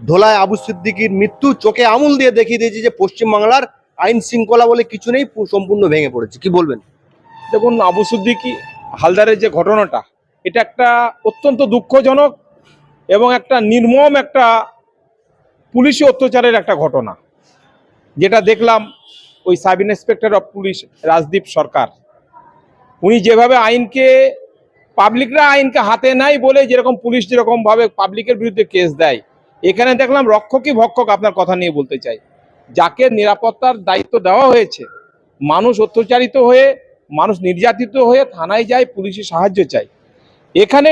ধোলায় আবু সিদ্দিকির মৃত্যু চোখে আমুল দিয়ে দেখিয়ে দিয়েছে যে পশ্চিমবাংলার আইন শৃঙ্খলা বলে কিছু নেই সম্পূর্ণ ভেঙে পড়েছে। কি বলবেন? দেখুন, আবু সিদ্দিকি হালদারের যে ঘটনাটা, এটা একটা অত্যন্ত দুঃখজনক এবং একটা নির্মম একটা পুলিশি অত্যাচারের একটা ঘটনা। যেটা দেখলাম ওই sub inspector of police Rajdeep Sarkar. উনি যেভাবে আইনকে, পাবলিকরা আইনকে হাতে নাই বলে যেরকম পুলিশ যেরকমভাবে পাবলিকের বিরুদ্ধে কেস দেয় এখানে দেখলাম রক্ষকই ভক্ষক আপনার কথা নিয়ে বলতে চাই। যাকে নিরাপত্তার দায়িত্ব দেওয়া হয়েছে, মানুষ অত্যাচারিত হয়ে, মানুষ নির্যাতিত হয়ে থানায় যায় পুলিশের সাহায্য চায়। এখানে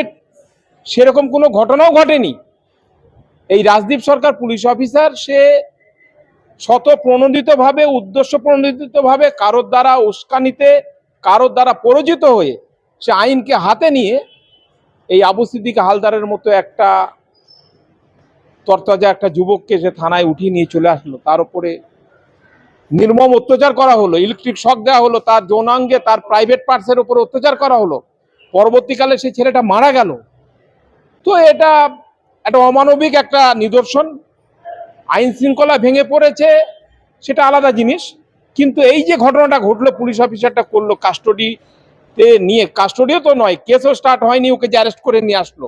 সেরকম কোনো ঘটনাও ঘটেনি। এই রাজদীপ সরকার পুলিশ অফিসার, সে শত উদ্দেশ্য প্রণোদিতভাবে কারোর দ্বারা উস্কানিতে, কারোর দ্বারা পরাজিত হয়ে, সে আইনকে হাতে নিয়ে এই আবু সিদ্দিক হালদারের মতো একটা তরতাজা একটা যুবককে সে থানায় উঠিয়ে নিয়ে চলে আসলো, তার উপরে নির্মম অত্যাচার করা হলো ইলেকট্রিক শক দেওয়া হলো, তার যৌনাঙ্গে তার প্রাইভেট পার্টসের উপর অত্যাচার করা হলো। পরবর্তীকালে সেই ছেলেটা মারা গেল। তো এটা একটা অমানবিক একটা নিদর্শন। আইন শৃঙ্খলা ভেঙে পড়েছে, সেটা আলাদা জিনিস। কিন্তু এই যে ঘটনাটা ঘটলো, পুলিশ অফিসারটা করল কাস্টডিতে নিয়ে কাস্টডিও তো নয় কেসও স্টার্ট হয়নি, ওকে যে অ্যারেস্ট করে নিয়ে আসলো।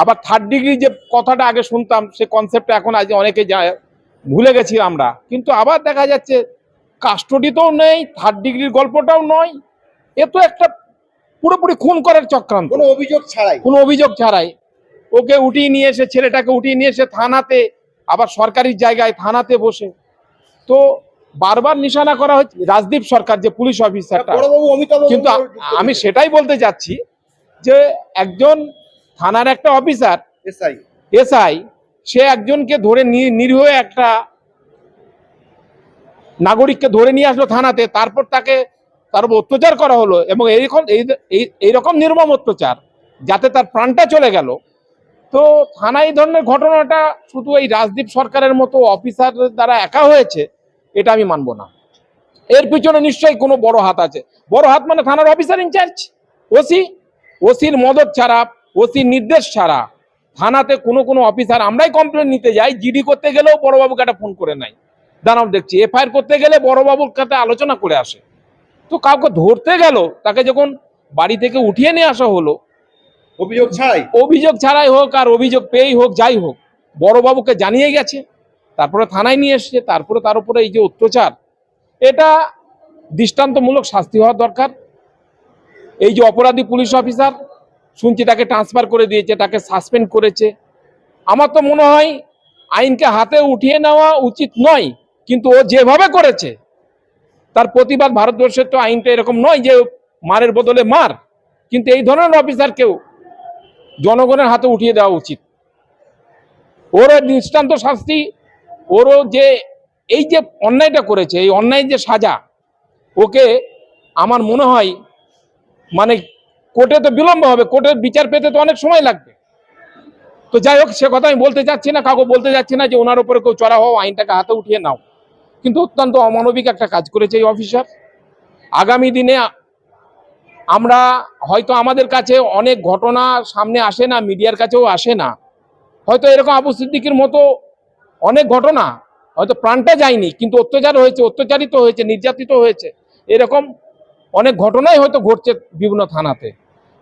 আবার থার্ড ডিগ্রি যে কথাটা আগে শুনতাম সে কনসেপ্টটা এখন আজ অনেকে যায় ভুলে গেছি আমরা। কিন্তু আবার দেখা যাচ্ছে কাস্টডিতেও নেই থার্ড ডিগ্রির গল্পটাও নয়। এ তো একটা পুরোপুরি খুন করার চক্রান্ত। কোনো অভিযোগ ছাড়াই। কোনো অভিযোগ ছাড়াই। ওকে উঠিয়ে নিয়ে এসে ছেলেটাকে উঠিয়ে নিয়ে এসে থানাতে আবার সরকারি জায়গায় থানাতে বসে। তো বারবার নিশানা করা হচ্ছে রাজদীপ সরকার যে পুলিশ অফিসারটা। কিন্তু আমি সেটাই বলতে যাচ্ছি যে একজন থানার একটা অফিসার এসআই। এসআই সে একজনকে ধরে নিরীহ একটা নাগরিককে ধরে নিয়ে আসলো থানাতে তারপর তাকে তার উপর অত্যাচার করা হলো এবং এইরকম এই এই- এইরকম নির্মম অত্যাচার যাতে তার প্রাণটা চলে গেল। তো থানায় এই ধরনের ঘটনাটা শুধু এই রাজদীপ সরকারের মতো অফিসার দ্বারা একা হয়েছে এটা আমি মানব না। এর পিছনে নিশ্চয়ই কোনো বড় হাত আছে। বড় হাত মানে থানার অফিসার ইনচার্জ ওসি। ওসির মদত ছাড়া ওসির নির্দেশ ছাড়া থানাতে কোনো কোনো অফিসার আমরাই কমপ্লেন নিতে যাই জিডি করতে গেলেও বড়বাবুকে একটা ফোন করে নাই দাঁড়াও দেখছি এফআইআর করতে গেলে বড়বাবুর সাথে আলোচনা করে আসে। তো কাউকে ধরতে গেল তাকে যখন বাড়ি থেকে উঠিয়ে নিয়ে আসা হলো অভিযোগ ছাড়াই? অভিযোগ ছাড়াই হোক আর অভিযোগ পেয়েই হোক যাই হোক বড়বাবুকে জানিয়ে গেছে তারপরে থানায় নিয়ে এসছে তারপরে তার উপরে এই যে অত্যাচার এটা দৃষ্টান্তমূলক শাস্তি হওয়া দরকার। এই যে অপরাধী পুলিশ অফিসার শুনছি তাকে ট্রান্সফার করে দিয়েছে, তাকে সাসপেন্ড করেছে। আমার তো মনে হয় আইনকে হাতে উঠিয়ে নেওয়া উচিত নয়, কিন্তু ও যেভাবে করেছে, তার প্রতিবাদ ভারতবর্ষের তো আইনটা এরকম নয় যে মারের বদলে মার, কিন্তু এই ধরনের অফিসারকেও জনগণের হাতে উঠিয়ে দেওয়া উচিত। ওরও দৃষ্টান্ত শাস্তি, ওরও যে এই যে অন্যায়টা করেছে, এই অন্যায় যে সাজা, ওকে আমার মনে হয় মানে কোর্টে তো বিলম্ব হবে, কোর্টের বিচার পেতে তো অনেক সময় লাগবে। তো যাই হোক, সে কথা আমি বলতে চাচ্ছি না, কাউকে বলতে যাচ্ছি না যে ওনার উপরে কেউ চড়া হও, আইনটাকে হাতে উঠিয়ে নাও। কিন্তু অত্যন্ত অমানবিক একটা কাজ করেছে এই অফিসার। আগামী দিনে আমরা হয়তো আমাদের কাছে অনেক ঘটনা সামনে আসে না, মিডিয়ার কাছেও আসে না। হয়তো এরকম আবু সিদ্দিকির মতো অনেক ঘটনা হয়তো প্রাণটা যায়নি, কিন্তু অত্যাচার হয়েছে, অত্যাচারিত হয়েছে, নির্যাতিত হয়েছে। এরকম অনেক ঘটনাই হয়তো ঘটছে বিভিন্ন থানাতে।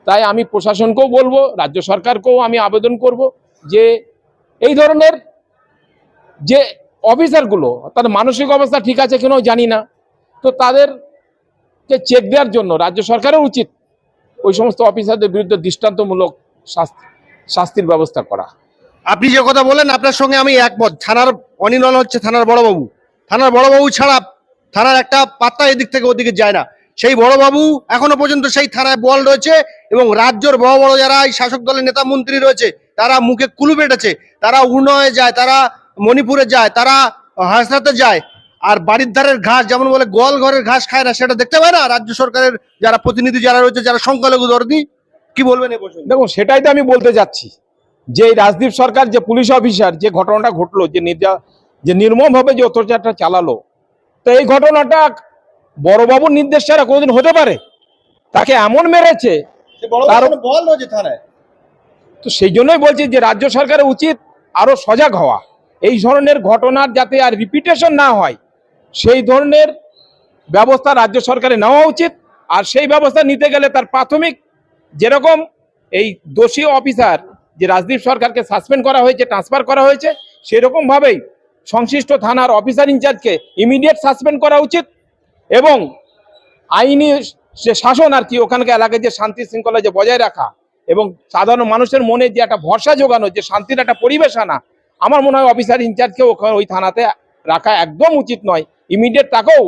তাই আমি প্রশাসনকেও বলব, রাজ্য সরকারকেও আমি আবেদন করব যে এই ধরনের যে অফিসারগুলো, তাদের মানসিক অবস্থা ঠিক আছে কিনাও জানি না। তো তাদেরকে চেক দেওয়ার জন্য রাজ্য সরকারের উচিত ওই সমস্ত অফিসারদের বিরুদ্ধে দৃষ্টান্তমূলক শাস্তি, শাস্তির ব্যবস্থা করা। আপনি যে কথা বলেন আপনার সঙ্গে আমি একমত। থানার অনির্বাণ হচ্ছে থানার বড়বাবু। থানার বড়বাবু ছাড়া থানার একটা পাত্তা এদিক থেকে ওদিকে যায় না। সেই বড়বাবু এখনও পর্যন্ত সেই থানায় বল রয়েছে এবং রাজ্যের বড় বড় যারা এই শাসক দলের নেতা মন্ত্রী রয়েছে, তারা মুখে কুলু বেটেছে তারা উন্নয়ে যায়, তারা মণিপুরে যায়, তারা হাসনাতে যায়, আর বাড়ির ধারের ঘাস যেমন বলে গোয়াল ঘরের ঘাস খায় না, সেটা দেখতে পায় না? রাজ্য সরকারের যারা প্রতিনিধি যারা রয়েছে, যারা সংখ্যালঘু দর্দি, কি বলবেন দেখুন, সেটাই তো আমি বলতে যাচ্ছি। যে রাজদীপ সরকার, যে পুলিশ অফিসার, যে ঘটনাটা ঘটলো, যে নির্যা যে নির্মমভাবে যে অত্যাচারটা চালালো, তো এই ঘটনাটা বড়বাবুর নির্দেশ ছাড়া কোনোদিন হতে পারে? তাকে এমন মেরেছে তার- তো সেই জন্যই বলছি যে রাজ্য সরকারের উচিত আরও সজাগ হওয়া। এই ধরনের ঘটনার যাতে আর রিপিটেশন না হয় সেই ধরনের ব্যবস্থা রাজ্য সরকারে নেওয়া উচিত। আর সেই ব্যবস্থা নিতে গেলে তার প্রাথমিক যেরকম এই দোষী অফিসার যে রাজদীপ সরকারকে সাসপেন্ড করা হয়েছে ট্রান্সফার করা হয়েছে সেরকমভাবেই সংশ্লিষ্ট থানার অফিসার ইনচার্জকে ইমিডিয়েট সাসপেন্ড করা উচিত। এবং আইনি যে শাসন আর কি, ওখানকার এলাকায় যে শান্তি শৃঙ্খলা যে বজায় রাখা এবং সাধারণ মানুষের মনে যে একটা ভরসা জোগানো, যে শান্তির একটা পরিবেশ আনা, আমার মনে হয় অফিসার ইনচার্জকে ওখানে ওই থানাতে রাখা একদম উচিত নয়। ইমিডিয়েট তাকেও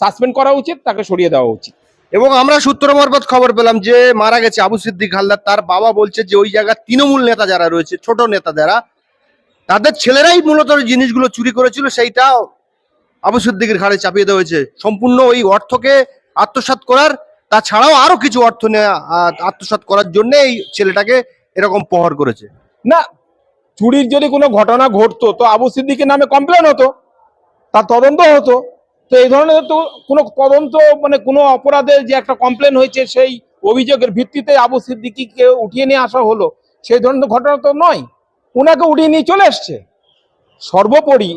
সাসপেন্ড করা উচিত, তাকে সরিয়ে দেওয়া উচিত। এবং আমরা সূত্র মারফত খবর পেলাম যে মারা গেছে আবু সিদ্দিক হালদার, তার বাবা বলছে যে ওই জায়গার তৃণমূল নেতা যারা রয়েছে, ছোট নেতা যারা, তাদের ছেলেরাই মূলত জিনিসগুলো চুরি করেছিল, সেইটা আবু সিদ্দিকের ঘাড়ে চাপিয়ে দেওয়া হয়েছে। সম্পূর্ণ ওই অর্থকে আত্মসাৎ করার, তাছাড়াও আরও কিছু অর্থ আত্মসাৎ করার জন্য এই ছেলেটাকে এরকম প্রহার করেছে। না, চুরির যদি কোনো ঘটনা ঘটতো, তো আবু সিদ্দিকের নামে কমপ্লেন হতো, তার তদন্ত হতো। তো এই ধরনের তো কোনো তদন্ত মানে কোনো অপরাধের যে একটা কমপ্লেন হয়েছে, সেই অভিযোগের ভিত্তিতে আবু সিদ্দিকিকে উঠিয়ে নিয়ে আসা হলো। সেই ধরনের ঘটনা তো নয়। ওনাকে উঠিয়ে নিয়ে চলে এসছে। সর্বোপরি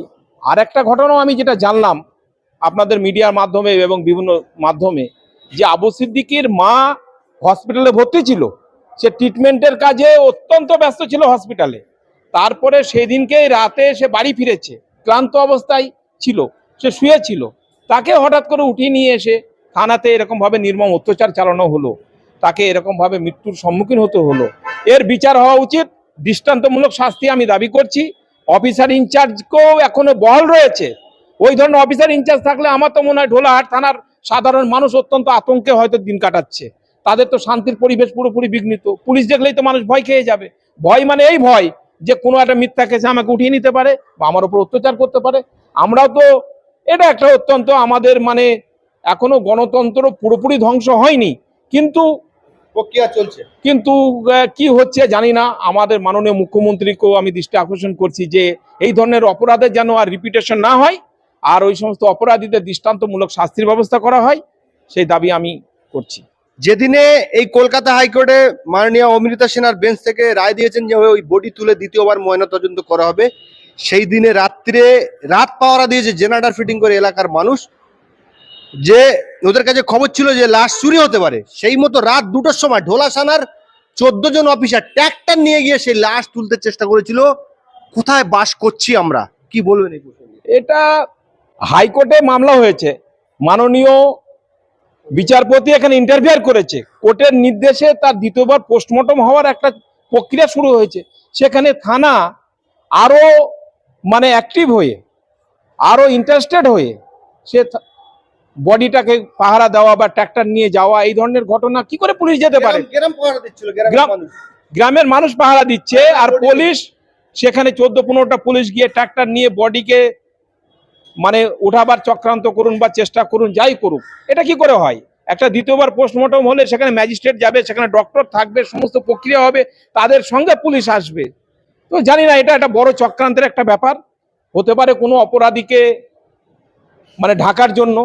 আর একটা ঘটনাও আমি যেটা জানলাম আপনাদের মিডিয়ার মাধ্যমে এবং বিভিন্ন মাধ্যমে, যে আবু সিদ্দিকির মা হসপিটালে ভর্তি ছিল। সে ট্রিটমেন্টের কাজে অত্যন্ত ব্যস্ত ছিল হসপিটালে তারপরে সেদিনকে রাতে সে বাড়ি ফিরেছে, ক্লান্ত অবস্থায় ছিল, সে শুয়েছিল। তাকে হঠাৎ করে উঠিয়ে নিয়ে এসে থানাতে এরকমভাবে নির্মম অত্যাচার চালানো হলো। তাকে এরকমভাবে মৃত্যুর সম্মুখীন হতে হলো। এর বিচার হওয়া উচিত। দৃষ্টান্তমূলক শাস্তি আমি দাবি করছি। অফিসার ইনচার্জকেও এখনও বহাল রয়েছে। ওই ধরনের অফিসার ইনচার্জ থাকলে আমার তো মনে হয় ঢোলাহাট থানার সাধারণ মানুষ অত্যন্ত আতঙ্কে হয়তো দিন কাটাচ্ছে। তাদের তো শান্তির পরিবেশ পুরোপুরি বিঘ্নিত। পুলিশ দেখলেই তো মানুষ ভয় খেয়ে যাবে। ভয় মানে এই ভয় যে কোনো একটা মিথ্যা কেসে আমাকে উঠিয়ে নিতে পারে বা আমার উপর অত্যাচার করতে পারে। আমরাও তো এটা একটা অত্যন্ত আমাদের মানে এখনও গণতন্ত্র পুরোপুরি ধ্বংস হয়নি। কিন্তু প্রক্রিয়া চলছে। কিন্তু কি হচ্ছে জানি না। আমাদের মাননীয় মুখ্যমন্ত্রীকেও আমি দৃষ্টি আকর্ষণ করছি যে এই ধরনের অপরাধের যেন আর রিপিটেশন না হয় আর ওই সমস্ত অপরাধীদের দৃষ্টান্তমূলক শাস্তির ব্যবস্থা করা হয় সেই দাবি আমি করছি। যেদিনে এই কলকাতা হাইকোর্টে মাননীয় অমৃতা সেনার বেঞ্চ থেকে রায় দিয়েছেন যে ওই বডি তুলে দ্বিতীয়বার ময়নাতদন্ত করা হবে সেই দিনে রাত্রে রাত পাওয়ারা দিয়েছে জেনারেটার ফিটিং করে এলাকার মানুষ যে ওদের কাছে খবর ছিল যে লাশ চুরি হতে পারে। সেই মতো রাত দুটোর সময় ঢোলা সানার চোদ্দ জন অফিসার ট্র্যাক্টর নিয়ে গিয়ে সেই লাশ তুলতে চেষ্টা করেছিল। কোথায় বাস করছি আমরা? কি বলবেন এটা হাইকোর্টে মামলা হয়েছে। মাননীয় বিচারপতি এখানে ইন্টারভিয়ার করেছে। কোর্টের নির্দেশে তার দ্বিতীয়বার পোস্টমর্টম হওয়ার একটা প্রক্রিয়া শুরু হয়েছে। সেখানে থানা আরও মানে অ্যাক্টিভ হয়ে আরও ইন্টারেস্টেড হয়ে, সে বডিটাকে পাহারা দেওয়া বা ট্র্যাক্টর নিয়ে যাওয়া এই ধরনের ঘটনা কি করে পুলিশ যেতে পারে? গ্রামের মানুষ। গ্রামের মানুষ পাহারা দিচ্ছে আর পুলিশ সেখানে চোদ্দ পনেরোটা পুলিশ গিয়ে ট্রাক্টর নিয়ে বডিকে মানে উঠাবার চক্রান্ত করুন বা চেষ্টা করুন যাই করুক। এটা কি করে হয়? একটা দ্বিতীয়বার পোস্টমর্টম হলে সেখানে ম্যাজিস্ট্রেট যাবে সেখানে ডক্টর থাকবে সমস্ত প্রক্রিয়া হবে তাদের সঙ্গে পুলিশ আসবে। তো জানি না এটা একটা বড় চক্রান্তের একটা ব্যাপার। হতে পারে কোনো অপরাধীকে মানে ঢাকার জন্য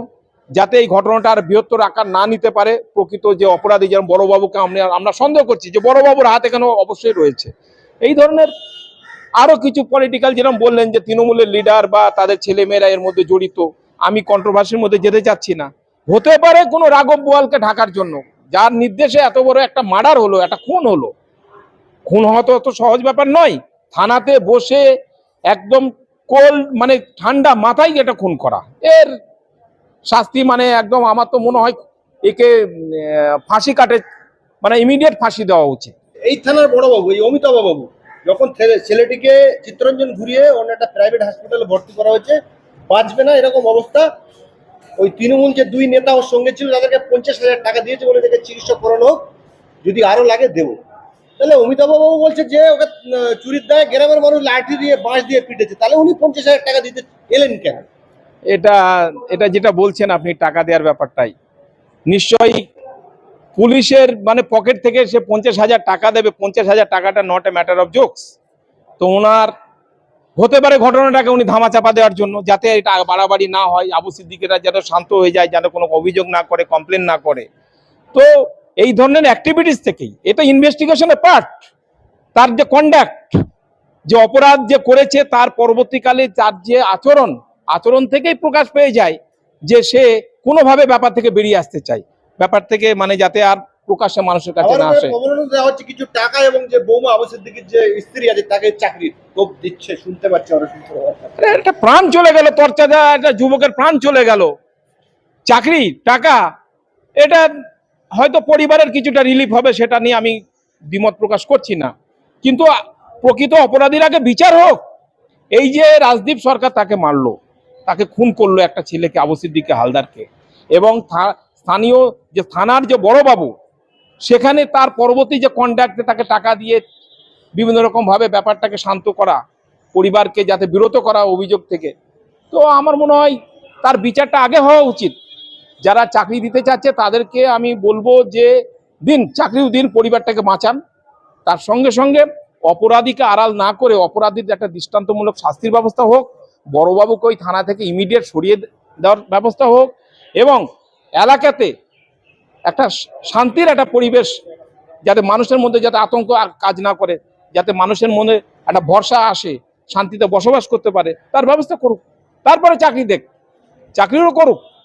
যাতে এই ঘটনাটা আর বৃহত্তর আকার না নিতে পারে, প্রকৃত যে অপরাধী যেমন বড়বাবুকে আমরা আমরা সন্দেহ করছি যে বড়বাবুর হাত এখানে অবশ্যই রয়েছে। এই ধরনের আরও কিছু পলিটিক্যাল যেরকম বললেন যে তৃণমূলের লিডার বা তাদের ছেলেমেয়েরা এর মধ্যে জড়িত, আমি কন্ট্রোভার্সির মধ্যে যেতে চাচ্ছি না। হতে পারে কোনো রাঘব বোয়ালকে ঢাকার জন্য, যার নির্দেশে এত বড় একটা মার্ডার হলো, একটা খুন হলো। খুন হওয়া তো অত সহজ ব্যাপার নয়, থানাতে বসে একদম কোল মানে ঠান্ডা মাথায় এটা খুন করা। এর শাস্তি মানে একদম আমার তো মনে হয় একে ফাঁসি কাটে মানে ইমিডিয়েট ফাঁসি দেওয়া উচিত। এই থানার বড়বাবু, এই অমিতাভ বাবু যখন ছেলেটিকে চিত্তরঞ্জন ঘুরিয়ে অন্য একটা প্রাইভেট হাসপাতালে ভর্তি করা হয়েছে, বাঁচবে না এরকম অবস্থা। ওই তৃণমূল যে দুই নেতা ওর সঙ্গে ছিল, তাদেরকে পঞ্চাশ হাজার টাকা দিয়েছে বলে তাকে চিকিৎসা করানো হোক, যদি আরও লাগে দেবো। তাহলে অমিতাভ বাবু বলছে যে, ওকে চুরির দায় গ্রামের মানুষ লাঠি দিয়ে, বাঁশ দিয়ে পিটেছে, তাহলে উনি পঞ্চাশ হাজার টাকা দিতে এলেন কেন? এটা এটা যেটা বলছেন আপনি, টাকা দেওয়ার ব্যাপারটাই। নিশ্চয়ই পুলিশের মানে পকেট থেকে সে পঞ্চাশ হাজার টাকা দেবে, পঞ্চাশ হাজার টাকাটা not a matter of jokes তো ওনার, হতে পারে ঘটনাটাকে উনি ধামাচাপা দেওয়ার জন্য, যাতে এটা বাড়াবাড়ি না হয়, আবু সিদ্দিকেরা যাতে শান্ত হয়ে যায় যাতে কোনো অভিযোগ না করে কমপ্লেন না করে। তো এই ধরনের অ্যাক্টিভিটিস থেকেই, এটা ইনভেস্টিগেশনের পার্ট তার যে কন্ডাক্ট যে অপরাধ যে করেছে, তার পরবর্তীকালে তার যে আচরণ আচরণ থেকেই প্রকাশ পেয়ে যায় যে সে কোনোভাবে ব্যাপার থেকে বেরিয়ে আসতে চায়। ব্যাপার থেকে মানে যাতে আর প্রকাশ্যে মানুষের কাছে না আসে। হচ্ছে কিছু টাকা এবং যে বৌমা আবাসের দিকে যে স্ত্রী আছে তাকে চাকরি কোপ দিচ্ছে শুনতে পাচ্ছি শুনতে একটা প্রাণ চলে গেল তরচা দেওয়া একটা যুবকের প্রাণ চলে গেল। চাকরি টাকা এটা হয়তো পরিবারের কিছুটা রিলিফ হবে সেটা নিয়ে আমি দ্বিমত প্রকাশ করছি না। কিন্তু প্রকৃত অপরাধীর আগে বিচার হোক। এই যে রাজদীপ সরকার তাকে মারলো। তাকে খুন করল একটা ছেলেকে, আবু সিদ্দিকে হালদারকে। এবং স্থানীয় যে থানার যে বড় বাবু, সেখানে তার পরবর্তী যে কন্ট্যাক্টে তাকে টাকা দিয়ে বিভিন্ন রকম ভাবে ব্যাপারটাকে শান্ত করা, পরিবারকে যাতে বিরত করা অভিযোগ থেকে, তো আমার মনে হয় তার বিচারটা আগে হওয়া উচিত। যারা চাকরি দিতে চাচ্ছে তাদেরকে আমি বলব যে, দিন চাকরিও দিন পরিবারটাকে বাঁচান। তার সঙ্গে সঙ্গে অপরাধীকে আড়াল না করে অপরাধীর একটা দৃষ্টান্তমূলক শাস্তির ব্যবস্থা হোক। বড়বাবুকে ওই থানা থেকে ইমিডিয়েট সরিয়ে দেওয়ার ব্যবস্থা হোক এবং এলাকাতে একটা শান্তির একটা পরিবেশ যাতে মানুষের মধ্যে যাতে আতঙ্ক কাজ না করে, যাতে মানুষের মনে একটা ভরসা আসে, শান্তিতে বসবাস করতে পারে, তার ব্যবস্থা করুক। তারপরে চাকরি দেখ, চাকরিও করুক।